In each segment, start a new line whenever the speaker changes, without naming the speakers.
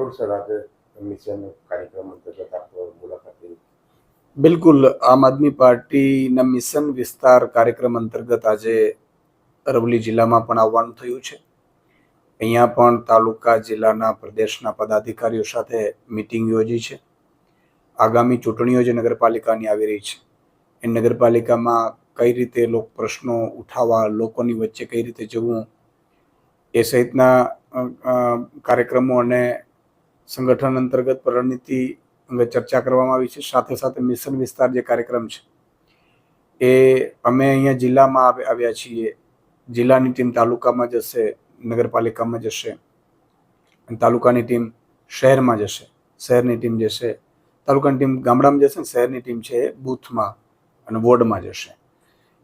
Crore sir આજે mission કાર્યક્રમ અંતર્ગત આપ મુલાકાત
બિલકુલ. આમ આદમી પાર્ટીના મિશન વિસ્તાર કાર્યક્રમ અંતર્ગત આજે અરવલ્લી જિલ્લામાં પણ આવવાનું થયું છે. અહીંયા પણ તાલુકા જિલ્લાના પ્રદેશના પદાધિકારીઓ સાથે મિટિંગ યોજી છે. આગામી ચૂંટણીઓ જે નગરપાલિકાની આવી રહી છે. એ નગરપાલિકામાં કઈ રીતે લોક પ્રશ્નો ઉઠાવવા, લોકોની વચ્ચે કઈ રીતે જવું એ સહિતના કાર્યક્રમો અને સંગઠન અંતર્ગત રણનીતિ અંગે ચર્ચા કરવામાં આવી છે. સાથે સાથે મિશન વિસ્તાર જે કાર્યક્રમ છે, એ અમે અહીંયા જિલ્લામાં આવ્યા છીએ. જિલ્લાની ટીમ તાલુકામાં જશે, નગરપાલિકામાં જશે, અને તાલુકાની ટીમ શહેરમાં જશે, શહેરની ટીમ જશે તાલુકાની ટીમ ગામડામાં જશે ને શહેરની ટીમ છે બૂથમાં અને વોર્ડમાં જશે.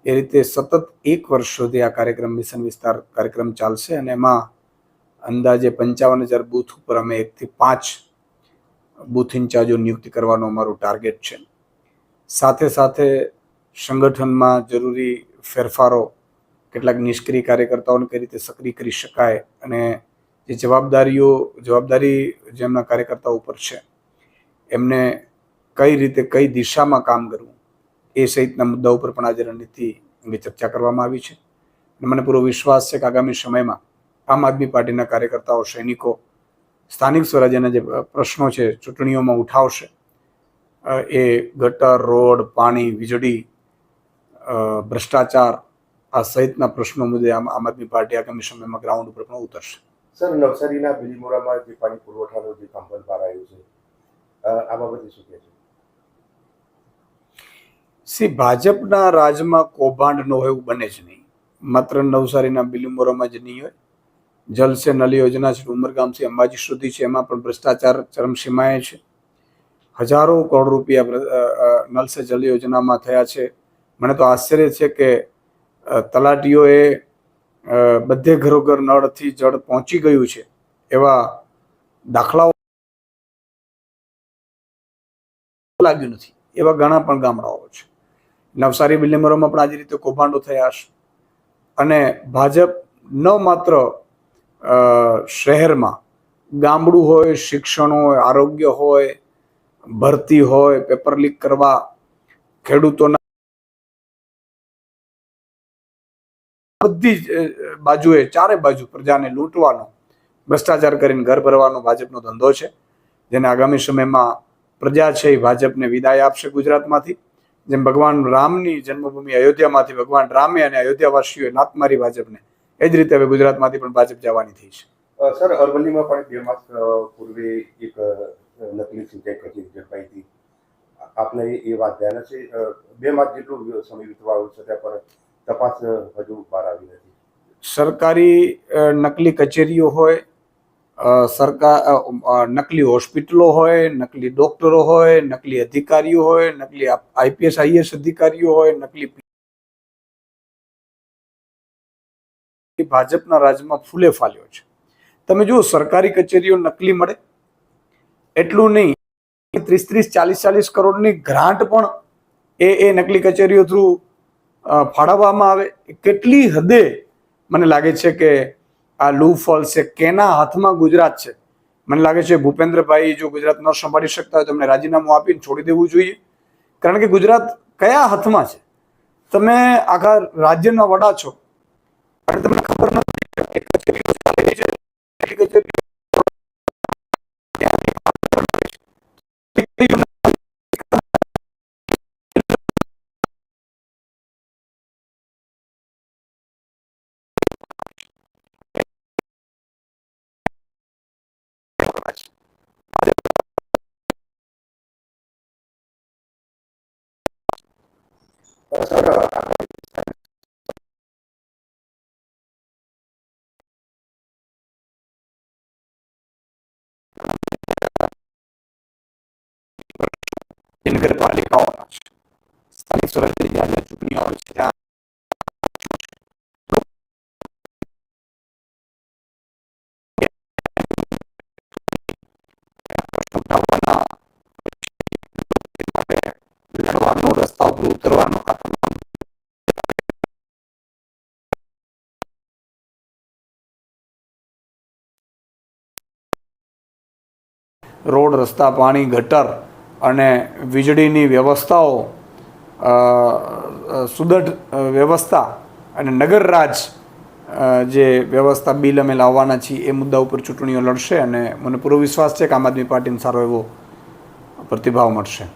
એ રીતે સતત એક વર્ષ સુધી આ કાર્યક્રમ, મિશન વિસ્તાર કાર્યક્રમ ચાલશે અને એમાં અંદાજે પંચાવન હજાર બૂથ ઉપર અમે એકથી પાંચ બૂથ ઇન્ચાર્જો નિયુક્ત કરવાનો અમારું ટાર્ગેટ છે. સાથે સાથે સંગઠનમાં જરૂરી ફેરફારો, કેટલાક નિષ્ક્રિય કાર્યકર્તાઓને કઈ રીતે સક્રિય કરી શકાય અને જે જવાબદારીઓ, જવાબદારી જેમના કાર્યકર્તાઓ ઉપર છે, એમને કઈ રીતે કઈ દિશામાં કામ કરવું, એ સહિતના મુદ્દા ઉપર પણ આજે રણનીતિ અંગે ચર્ચા કરવામાં આવી છે. અને મને પૂરો વિશ્વાસ છે કે આગામી સમયમાં આમ આદમી પાર્ટીના કાર્યકર્તાઓ સૈનિકો સ્થાનિક સ્વરાજ્યના જે પ્રશ્નો છે ચૂંટણીઓમાં ઉઠાવશે એ ગટર રોડ પાણી વીજળી ભ્રષ્ટાચાર આ સહિતના પ્રશ્નો મુદ્દે આમ આદમી પાર્ટી આગામી સમયમાં ગ્રાઉન્ડ ઉપર પણ ઉતરશે.
સર નવસારીના બિલીમોરામાં જે પાણી પુરવઠાનો જે કંપન પાર આવ્યું છે આ બાબતે શું કહે છે?
સી ભાજપના રાજમાં કૌભાંડ ન હોય એવું બને જ નહીં. માત્ર નવસારીના બિલીમોરામાં જ નહીં હોય જલ સે નલ યોજના છે, ઉમરગામથી અંબાજી સુધી છે, એમાં પણ ભ્રષ્ટાચાર ચરમસીમાએ છે. હજારો કરોડ રૂપિયા નલ સે જલ યોજનામાં થયા છે. મને તો આશ્ચર્ય છે કે તલાટીઓએ બધે બધે ઘરોઘર નળથી જળ પહોંચી ગયું છે, એવા દાખલાઓ લાગ્યું નથી, એવા ઘણા પણ ગામડાઓ છે. નવસારી બિલ્લીમરોમાં પણ આજે રીતે કૌભાંડો થયા છે અને ભાજપ ન માત્ર શહેરમાં ગામડું હોય, શિક્ષણ હોય, આરોગ્ય હોય, ભરતી હોય, પેપર લીક કરવા ખેડૂતોના બધી જ બાજુએ, ચારે બાજુ પ્રજાને લૂંટવાનો, ભ્રષ્ટાચાર કરીને ઘર ભરવાનો ભાજપનો ધંધો છે. જેને આગામી સમયમાં પ્રજા છે એ ભાજપને વિદાય આપશે ગુજરાતમાંથી. જેમ ભગવાન રામની જન્મભૂમિ અયોધ્યામાંથી ભગવાન રામે અને અયોધ્યાવાસીઓએ નાત મારી ભાજપને એ જ રીતે હવે ગુજરાતમાંથી પણ ભાજપ જવાની થઈ છે.
સર અરવલ્લીમાં પણ બે માસ પૂર્વે એક નકલી સિંચાઈ કરી ઝડપાઈ હતી. આપને એ વાત ધ્યાન છે બે માસ જેટલો સમય વીતવા આવ્યો છતાં પણ તપાસ હજુ બહાર આવી નથી.
સરકારી નકલી કચેરીઓ હોય સરકાર નકલી હોસ્પિટલો હોય નકલી ડોક્ટરો હોય નકલી અધિકારીઓ હોય નકલી આઈપીએસ આઈએસ અધિકારીઓ હોય નકલી ભાજપના રાજમાં ફૂલે ફાલ્યો છે. તમે જુઓ, સરકારી કચેરીઓ નકલી મળે. એટલું નહીં ત્રીસ ત્રીસ ચાલીસ ચાલીસ કરોડની ગ્રાન્ટ પણ એ એ નકલી કચેરીઓ થ્રુ ફાળવવામાં આવે. કેટલી હદે મને લાગે છે કે આ લૂ ફોલ છે, કેના હાથમાં ગુજરાત છે? મને લાગે છે ભૂપેન્દ્રભાઈ જો ગુજરાત ન સંભાળી શકતા હોય તો એમને રાજીનામું આપીને છોડી દેવું જોઈએ. કારણ કે ગુજરાત કયા હાથમાં છે? તમે આખા રાજ્યના વડા છો. અને તમને કેટલી કચેરીઓ ચૂંટણીઓ આવે છે ત્યાં ઉઠાવવાના માટે લડવાનો રસ્તા ઉપર ઉતરવાનો આ તમામ રોડ રસ્તા પાણી ગટર અને વીજળીની વ્યવસ્થાઓ સુદૃઢ વ્યવસ્થા અને નગર રાજ જે વ્યવસ્થા બિલ અમે લાવવાના છીએ એ મુદ્દા ઉપર ચૂંટણીઓ લડશે અને મને પૂરો વિશ્વાસ છે કે આમ આદમી પાર્ટીને સારો એવો પ્રતિભાવ મળશે.